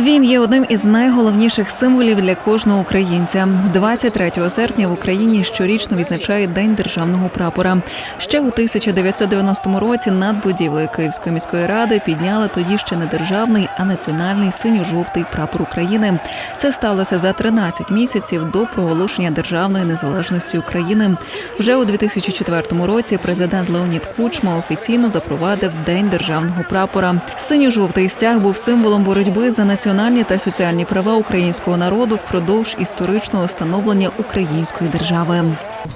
Він є одним із найголовніших символів для кожного українця. 23 серпня в Україні щорічно відзначає День державного прапора. Ще у 1990 році над будівлею Київської міської ради підняли тоді ще не державний, а національний синьо-жовтий прапор України. Це сталося за 13 місяців до проголошення державної незалежності України. Вже у 2004 році президент Леонід Кучма офіційно запровадив День державного прапора. Синьо-жовтий стяг був символом боротьби за національні та соціальні права українського народу впродовж історичного становлення української держави.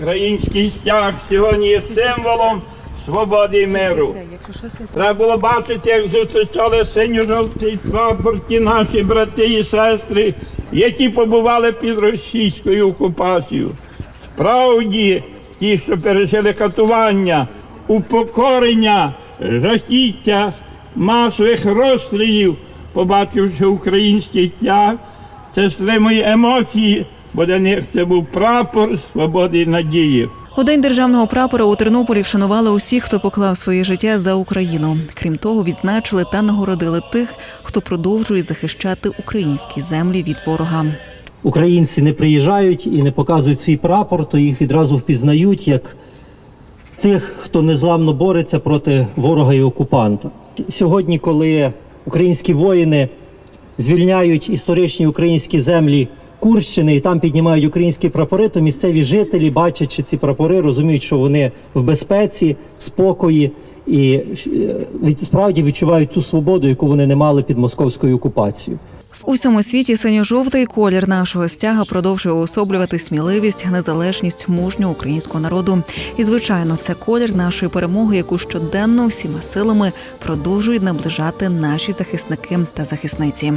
Український стяг сьогодні є символом свободи і миру. Треба було бачити, як зустрічали синьо-жовтий прапор ті наші брати і сестри, які побували під російською окупацією. Справді, ті, що пережили катування, упокорення, жахіття масових розстрілів, побачивши український стяг, це стримує емоції, бо для них це був прапор свободи і надії. У день державного прапора у Тернополі вшанували усіх, хто поклав своє життя за Україну. Крім того, відзначили та нагородили тих, хто продовжує захищати українські землі від ворога. українці не приїжджають і не показують свій прапор, то їх відразу впізнають як тих, хто незламно бореться проти ворога і окупанта. Сьогодні, коли українські воїни звільняють історичні українські землі Курщини і там піднімають українські прапори, то місцеві жителі, бачачи ці прапори, розуміють, що вони в безпеці, в спокої і е, від- справді відчувають ту свободу, яку вони не мали під московською окупацією. В усьому світі синьо-жовтий колір нашого стяга продовжує уособлювати сміливість, незалежність мужнього українського народу. І звичайно, це колір нашої перемоги, яку щоденно всіма силами продовжують наближати наші захисники та захисниці.